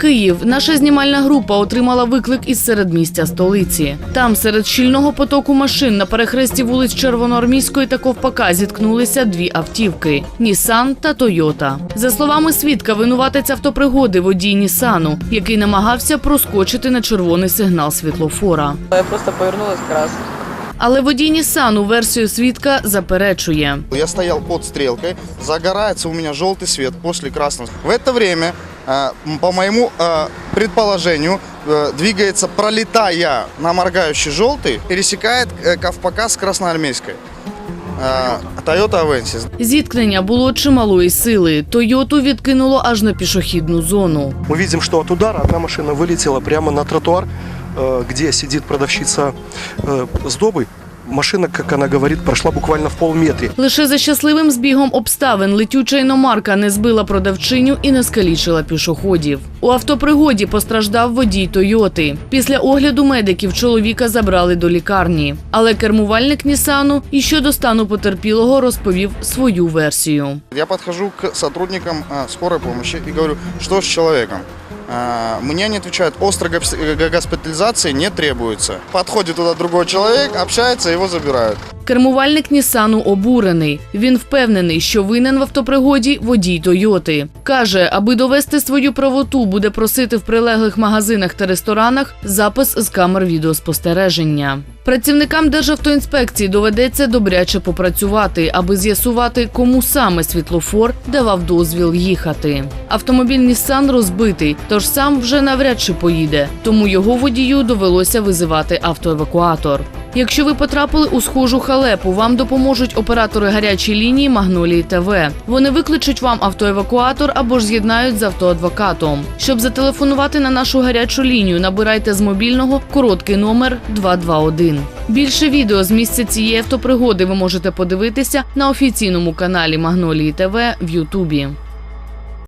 Київ. Наша знімальна група отримала виклик із середмістя столиці. Там, серед щільного потоку машин на перехресті вулиць Червоноармійської та Ковпака зіткнулися дві автівки Нісан та Тойота. За словами свідка, винуватець автопригоди водій Нісану, який намагався проскочити на червоний сигнал світлофора. Я просто повернулась как раз. Але водій Нісану версію свідка заперечує. Я стоял под стрелкой, загорается у меня желтый свет после красного. В это время, э, м, по моему э, предположению, э, двигается, пролетая на моргающий желтый, пересекает э, Ковпака с Красноармейской. Э, Toyota Avensis. Зіткнення було чималої сили. Тойоту відкинуло аж на пішохідну зону. Мы видим, что от удара одна машина вылетела прямо на тротуар, э, где сидит продавщица э, с добой. Машина, как она говорит, прошла буквально в полметре. Лише за щасливим збігом обставин летюча іномарка не збила продавчиню і не скалічила пішоходів. У автопригоді постраждав водій Тойоти. Після огляду медиків чоловіка забрали до лікарні. Але кермувальник Нісану і щодо стану потерпілого розповів свою версію. Я подхожу к сотрудникам э, скорой помощи и говорю, что с человеком. Мне они отвечают, острой э, госпитализации не требуется. Подходит туда другой человек, общается, его забирают. Кермувальник Нісану обурений. Він впевнений, що винен в автопригоді водій Тойоти. Каже, аби довести свою правоту, буде просити в прилеглих магазинах та ресторанах запис з камер відеоспостереження. Працівникам Державтоінспекції доведеться добряче попрацювати, аби з'ясувати, кому саме світлофор давав дозвіл їхати. Автомобіль Нісан розбитий, тож сам вже навряд чи поїде, тому його водію довелося визивати автоевакуатор. Якщо ви потрапили у схожу халепу, вам допоможуть оператори гарячої лінії Магнолії ТВ. Вони викличуть вам автоевакуатор або ж з'єднають з автоадвокатом. Щоб зателефонувати на нашу гарячу лінію, набирайте з мобільного короткий номер 221. Більше відео з місця цієї автопригоди ви можете подивитися на офіційному каналі Магнолії ТВ в Ютубі.